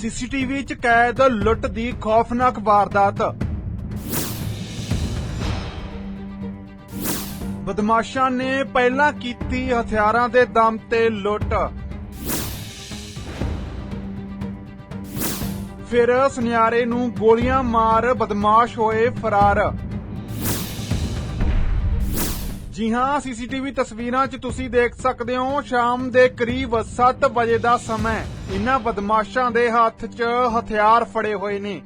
CCTV 'ਚ ਕੈਦ, ਲੁੱਟ ਦੀ ਖੌਫਨਾਕ ਵਾਰਦਾਤ। ਬਦਮਾਸ਼ਾਂ ਨੇ ਪਹਿਲਾਂ ਕੀਤੀ ਹਥਿਆਰਾਂ ਦੇ ਦਮ ਤੇ ਲੁੱਟ। ਫਿਰ ਸੁਨਿਆਰੇ ਨੂੰ ਗੋਲੀਆਂ ਮਾਰ ਬਦਮਾਸ਼ ਹੋਏ ਫਰਾਰ। ਜੀ ਹਾਂ, ਸੀਸੀਟੀਵੀ ਤਸਵੀਰਾਂ 'ਚ ਤੁਸੀਂ ਦੇਖ ਸਕਦੇ ਹੋ, ਸ਼ਾਮ ਦੇ ਕਰੀਬ 7 ਵਜੇ ਦਾ ਸਮਾਂ ਇਨ੍ਹਾਂ ਬਦਮਾਸ਼ਾਂ ਦੇ ਹੱਥ 'ਚ ਹਥਿਆਰ ਫੜੇ ਹੋਏ ਨੇ।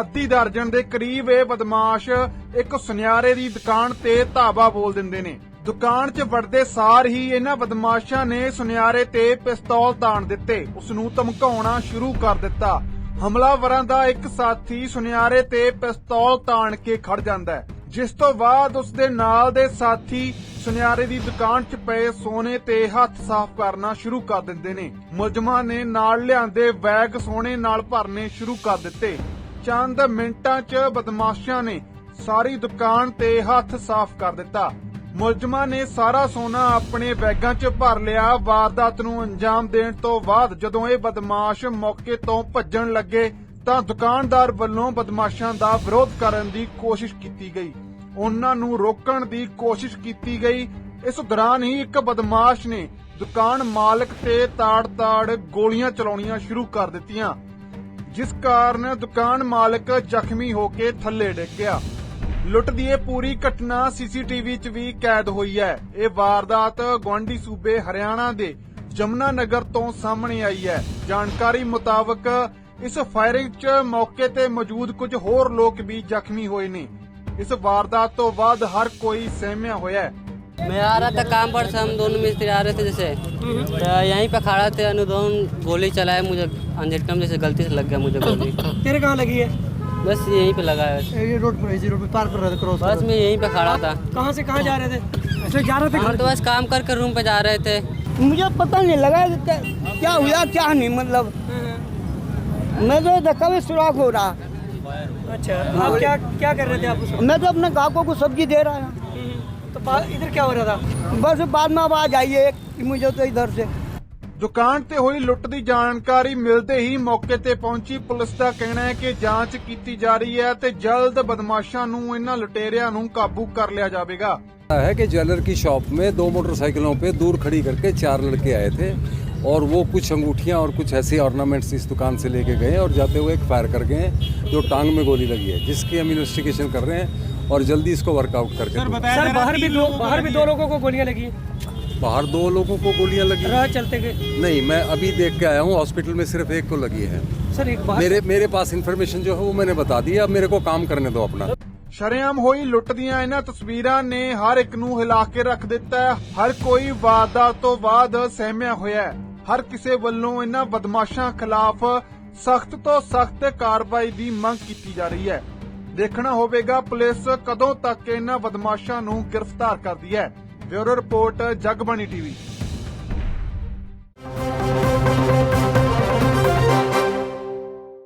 ਅੱਧੀ ਦਰਜਨ ਦੇ ਕਰੀਬ ਇਹ ਬਦਮਾਸ਼ ਇੱਕ ਸੁਨਿਆਰੇ ਦੀ ਦੁਕਾਨ ਤੇ ਧਾਵਾ ਬੋਲ ਦਿੰਦੇ ਨੇ। ਦੁਕਾਨ 'ਚ ਵੜਦੇ ਸਾਰ ਹੀ ਇਹਨਾਂ ਬਦਮਾਸ਼ਾਂ ਨੇ ਸੁਨਿਆਰੇ ਤੇ ਪਿਸਤੌਲ ਤਾਣ ਦਿੱਤੇ। ਉਸ ਨੂੰ ਧਮਕਾਉਣਾ ਸ਼ੁਰੂ ਕਰ ਦਿੱਤਾ। ਹਮਲਾਵਰਾਂ ਦਾ ਇੱਕ ਸਾਥੀ ਸੁਨਿਆਰੇ ਤੇ ਪਿਸਤੌਲ ਤਾਣ ਕੇ ਖੜ ਜਾਂਦਾ ਹੈ। ਜਿਸ ਤੋਂ ਬਾਅਦ ਉਸ ਦੇ ਨਾਲ ਦੇ ਸਾਥੀ ਸੁਨਿਆਰੇ ਦੀ ਦੁਕਾਨ 'ਚ ਪਏ ਸੋਨੇ ਤੇ ਹੱਥ ਸਾਫ਼ ਕਰਨਾ ਸ਼ੁਰੂ ਕਰ ਦਿੰਦੇ ਨੇ। ਮੁਲਜ਼ਮਾਂ ਨੇ ਨਾਲ ਲਿਆਂਦੇ ਬੈਗ ਸੋਨੇ ਨਾਲ ਭਰਨੇ ਸ਼ੁਰੂ ਕਰ ਦਿੱਤੇ। ਚੰਦ ਮਿੰਟਾਂ 'ਚ ਬਦਮਾਸ਼ਾਂ ਨੇ ਸਾਰੀ ਦੁਕਾਨ ਤੇ ਹੱਥ ਸਾਫ਼ ਕਰ ਦਿੱਤਾ। ਮੁਲਜ਼ਮਾਂ ਨੇ ਸਾਰਾ ਸੋਨਾ ਆਪਣੇ ਬੈਗਾਂ 'ਚ ਭਰ ਲਿਆ। ਵਾਰਦਾਤ ਨੂੰ ਅੰਜਾਮ ਦੇਣ ਤੋਂ ਬਾਅਦ ਜਦੋਂ ਇਹ ਬਦਮਾਸ਼ ਮੌਕੇ ਤੋਂ ਭੱਜਣ ਲੱਗੇ ਤਾਂ ਦੁਕਾਨਦਾਰ ਵੱਲੋਂ ਬਦਮਾਸ਼ਾਂ ਦਾ ਵਿਰੋਧ ਕਰਨ ਦੀ ਕੋਸ਼ਿਸ਼ ਕੀਤੀ ਗਈ। ਉਹਨਾਂ ਨੂੰ ਰੋਕਣ ਦੀ ਕੋਸ਼ਿਸ਼ ਕੀਤੀ ਗਈ। ਇਸ ਦੌਰਾਨ ਹੀ ਇੱਕ ਬਦਮਾਸ਼ ਨੇ ਦੁਕਾਨ ਮਾਲਕ ਤੇ ਤਾੜ-ਤਾੜ ਗੋਲੀਆਂ ਚਲਾਉਣੀਆਂ ਸ਼ੁਰੂ ਕਰ ਦਿੱਤੀਆਂ, ਜਿਸ ਕਾਰਨ ਦੁਕਾਨ ਮਾਲਕ ਜ਼ਖਮੀ ਹੋ ਕੇ ਥੱਲੇ ਡਿੱਗ ਗਿਆ। ਲੁੱਟ ਦੀ ਇਹ ਪੂਰੀ ਘਟਨਾ ਸੀਸੀਟੀਵੀ 'ਚ ਵੀ ਕੈਦ ਹੋਈ ਹੈ। ਇਹ ਵਾਰਦਾਤ ਗਵਾਂਡੀ ਸੂਬੇ ਹਰਿਆਣਾ ਦੇ ਜਮਨਾ ਨਗਰ ਤੋਂ ਸਾਹਮਣੇ ਆਈ ਹੈ। ਜਾਣਕਾਰੀ ਮੁਤਾਬਕ ਇਸ ਫਾਇਰਿੰਗ 'ਚ ਮੌਕੇ ਤੇ ਮੌਜੂਦ ਕੁਝ ਹੋਰ ਲੋਕ ਵੀ ਜ਼ਖਮੀ ਹੋਏ ਨੇ। ਇਸ ਵਾਰਦਾਤ ਤੋਂ ਬਾਅਦ ਹਰ ਕੋਈ ਸਹਿਮਿਆ ਹੋਇਆ ਹੈ मैं आ रहा था काम पर से हम दोनों मिस्त्री आ रहे थे जैसे तो यहीं पे खड़ा थे अनुदोन गोली चलाए मुझे अंजेटम जैसे गलती से लग गया मुझे गोली तेरे कहाँ लगी है बस यहीं पे लगा है ये रोड पर इसी रोड पर पार कर रहे थे क्रॉस बस मैं यहीं पे खड़ा था कहाँ से कहाँ जा रहे थे ऐसे जा रहे थे हम तो बस काम कर कर रूम पे जा रहे थे मुझे पता नहीं लगा कि क्या क्या हुआ क्या नहीं मतलब मैं तो धक्का में सुराख हो रहा अच्छा आप क्या क्या कर रहे थे आप उस वक्त? मैं तो अपने ग्राहकों को सब्जी दे रहा हूँ तो पा- इधर क्या हो रहा था बस बाद में आवाज आई है कि मुझे तो इधर से ਦੁਕਾਨ ਤੇ ਹੋਈ ਲੁੱਟ ਦੀ ਜਾਣਕਾਰੀ ਮਿਲਦੇ ਹੀ ਮੌਕੇ ਤੇ ਪਹੁੰਚੀ ਪੁਲਿਸ ਦਾ ਕਹਿਣਾ ਹੈ ਕਿ ਜਾਂਚ ਕੀਤੀ ਜਾ ਰਹੀ ਹੈ ਤੇ ਜਲਦ ਬਦਮਾਸ਼ਾਂ ਨੂੰ ਇਹਨਾਂ ਲੁਟੇਰਿਆਂ ਨੂੰ ਕਾਬੂ ਕਰ ਲਿਆ ਜਾਵੇਗਾ है कि ज्वेलर की शॉप में दो मोटरसाइकिलों पे दूर खड़ी करके चार लड़के आए थे और वो कुछ अंगूठियां और कुछ ऐसे ऑर्नामेंट्स इस दुकान से लेके गए और जाते हुए एक फायर कर गए जो टांग में गोली लगी है जिसकी हम इन्वेस्टिगेशन कर रहे हैं और जल्दी इसको वर्कआउट करके दूंगा। सर बाहर भी दो बाहर भी दो लोगों को गोलियां लगी बाहर दो लोगों को गोलियां लगी राह चलते गए नहीं मैं अभी देख के आया हूँ हॉस्पिटल में सिर्फ एक को लगी है सर एक बाहर मेरे मेरे पास इन्फॉर्मेशन जो है वो मैंने बता दी अब मेरे को काम करने दो अपना ਸ਼ਰੇਆਮ ਹੋਈ ਲੁੱਟ ਦੀਆਂ ਇਹਨਾਂ ਤਸਵੀਰਾਂ ਨੇ ਹਰ ਇੱਕ ਨੂੰ ਹਿਲਾ ਕੇ ਰੱਖ ਦਿੱਤਾ ਹੈ ਹਰ ਕੋਈ ਵਾਰਦਾਤ ਤੋਂ ਬਾਅਦ ਸਹਿਮਿਆ ਹੋਇਆ ਹੈ ਹਰ ਕਿਸੇ ਵੱਲੋਂ ਇਹਨਾਂ ਬਦਮਾਸ਼ਾਂ ਖਿਲਾਫ ਸਖਤ ਤੋਂ ਸਖਤ ਕਾਰਵਾਈ ਦੀ ਮੰਗ ਕੀਤੀ ਜਾ ਰਹੀ ਹੈ। ਦੇਖਣਾ ਹੋਵੇਗਾ ਪੁਲਿਸ ਕਦੋਂ ਤੱਕ ਇਹਨਾਂ ਬਦਮਾਸ਼ਾਂ ਨੂੰ ਗ੍ਰਿਫਤਾਰ ਕਰਦੀ ਹੈ। Bureau report, Jagbani TV.